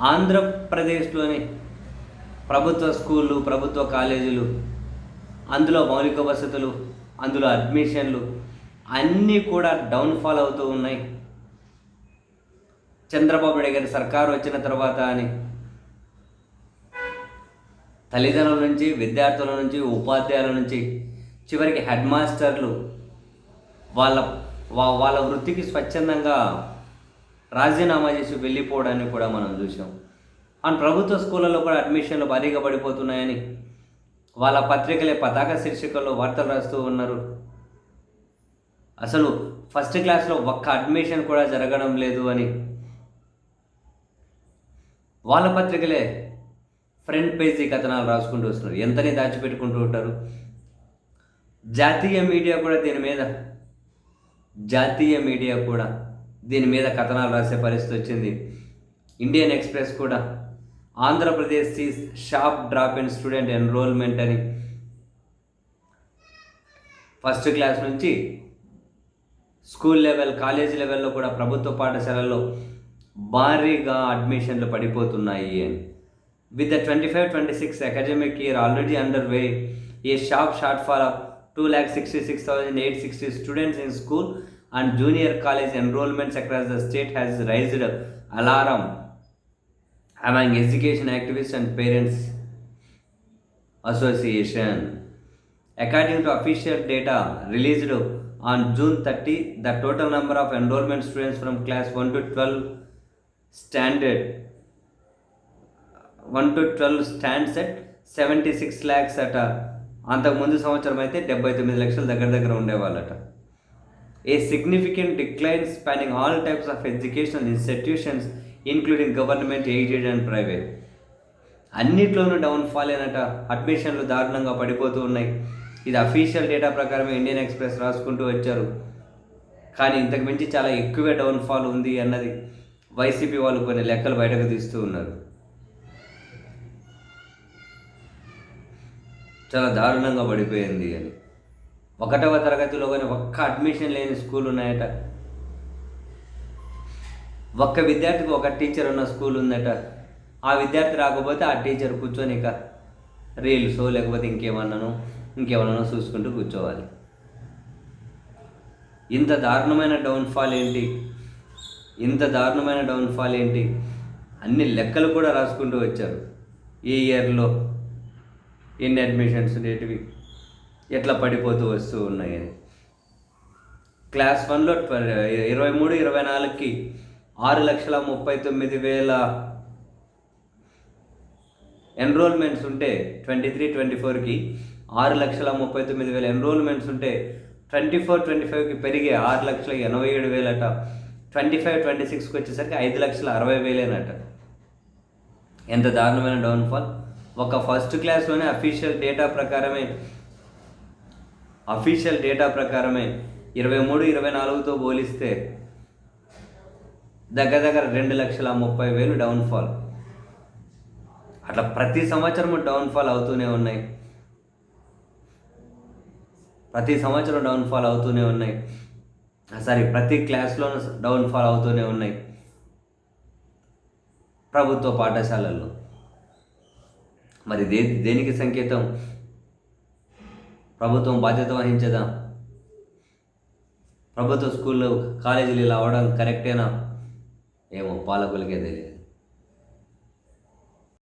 ఆంధ్రప్రదేశ్లోని ప్రభుత్వ స్కూళ్ళు ప్రభుత్వ కాలేజీలు అందులో మౌలిక వసతులు అందులో అడ్మిషన్లు అన్నీ కూడా డౌన్ఫాల్ అవుతూ ఉన్నాయి. చంద్రబాబు నాయుడు గారి సర్కారు వచ్చిన తర్వాత అని తల్లిదండ్రుల నుంచి విద్యార్థుల నుంచి ఉపాధ్యాయుల నుంచి చివరికి హెడ్ మాస్టర్లు వాళ్ళ వాళ్ళ వృత్తికి స్వచ్ఛందంగా రాజీనామా చేసి వెళ్ళిపోవడాన్ని కూడా మనం చూసాం. అండ్ ప్రభుత్వ స్కూళ్ళలో కూడా అడ్మిషన్లు భారీగా పడిపోతున్నాయని వాళ్ళ పత్రికలే పతాక శీర్షికల్లో వార్తలు రాస్తూ ఉన్నారు. అసలు ఫస్ట్ క్లాస్లో ఒక్క అడ్మిషన్ కూడా జరగడం లేదు అని వాళ్ళ పత్రికలే ఫ్రంట్ పేజీ కథనాలు రాసుకుంటూ వస్తున్నారు. ఎంతని దాచిపెట్టుకుంటూ ఉంటారు? జాతీయ మీడియా కూడా దీని మీద. జాతీయ మీడియా కూడా. దీని మీద కథనాలు రాసే పరిస్థితి వచ్చింది. ఇండియన్ ఎక్స్ప్రెస్ కూడా Andhra Pradesh sees sharp drop in student enrolment అని ఫస్ట్ క్లాస్ నుంచి స్కూల్ లెవెల్ కాలేజ్ లెవెల్లో కూడా ప్రభుత్వ పాఠశాలల్లో భారీగా అడ్మిషన్లు పడిపోతున్నాయి అని. With the twenty five twenty six academic year already under way a sharp shortfall of two lakh sixty six thousand eight sixty students in school and junior college enrolments across the state has raised alarm among education activists and parents association according to official data released on june 30 the total number of enrollment students from class 1 to 12 standard 1 to 12 stands at 76 lakhs అట అంతకుముందు సంవత్సరం అయితే డెబ్బై తొమ్మిది లక్షల దగ్గర దగ్గర ఉండేవాళ్ళట a significant decline spanning all types of educational institutions including government aided and private అన్నిట్లోనూ డౌన్ఫాల్ అయినట అడ్మిషన్లు దారుణంగా పడిపోతూ ఉన్నాయి. ఇది అఫీషియల్ డేటా ప్రకారమే ఇండియన్ ఎక్స్ప్రెస్ రాసుకుంటూ వచ్చారు. కానీ ఇంతకు మించి చాలా ఎక్కువే డౌన్ఫాల్ ఉంది అన్నది వైసీపీ వాళ్ళు కొన్ని లెక్కలు బయటకు తీస్తూ ఉన్నారు. చాలా దారుణంగా పడిపోయింది అని. ఒకటవ తరగతిలో కానీ ఒక్క అడ్మిషన్ లేని స్కూల్ ఉన్నాయట. ఒక్క విద్యార్థికి ఒక టీచర్ ఉన్న స్కూల్ ఉందట. ఆ విద్యార్థి రాకపోతే ఆ టీచర్ కూర్చొని ఇక రీల్స్ లేకపోతే ఇంకేమన్నాను ఇంకేమన్నానో చూసుకుంటూ కూర్చోవాలి. ఇంత దారుణమైన డౌన్ఫాల్ ఏంటి? ఇంత దారుణమైన డౌన్ఫాల్ ఏంటి? అన్ని లెక్కలు కూడా రాసుకుంటూ వచ్చారు. ఈ ఇయర్లో ఎన్ని అడ్మిషన్స్ ఉండేటివి ఎట్లా పడిపోతూ వస్తూ ఉన్నాయని క్లాస్ వన్లో ఇరవై మూడు ఇరవై నాలుగుకి ఆరు లక్షల ముప్పై తొమ్మిది వేల ఎన్రోల్మెంట్స్ ఉంటే ట్వంటీ త్రీ ట్వంటీ ఫోర్కి ఆరు లక్షల ముప్పై తొమ్మిది వేల ఎన్రోల్మెంట్స్ ఉంటే ట్వంటీ ఫోర్ ట్వంటీ ఫైవ్కి పెరిగే ఆరు లక్షల ఎనభై ఏడు వేలట. ట్వంటీ ఫైవ్ ట్వంటీ సిక్స్కి వచ్చేసరికి ఐదు లక్షల అరవై వేలేనట. ఎంత దారుణమైన డౌన్ఫాల్. ఒక ఫస్ట్ క్లాస్లోనే అఫీషియల్ డేటా ప్రకారమే అఫీషియల్ డేటా ప్రకారమే ఇరవై మూడు ఇరవై నాలుగుతో పోలిస్తే దగ్గర దగ్గర రెండు లక్షల ముప్పై వేలు డౌన్ఫాల్ అట్లా ప్రతి సంవత్సరము డౌన్ఫాల్ అవుతూనే ఉన్నాయి. ప్రతి సంవత్సరం డౌన్ఫాల్ అవుతూనే ఉన్నాయి. సారీ ప్రతి క్లాస్లోనూ డౌన్ఫాల్ అవుతూనే ఉన్నాయి. ప్రభుత్వ పాఠశాలల్లో. మరి దే దేనికి సంకేతం? ప్రభుత్వం బాధ్యత వహించదా? ప్రభుత్వ స్కూళ్ళు కాలేజీలు ఇలా అవడం కరెక్టేనా ఏమో పాలకులకే తెలియదు.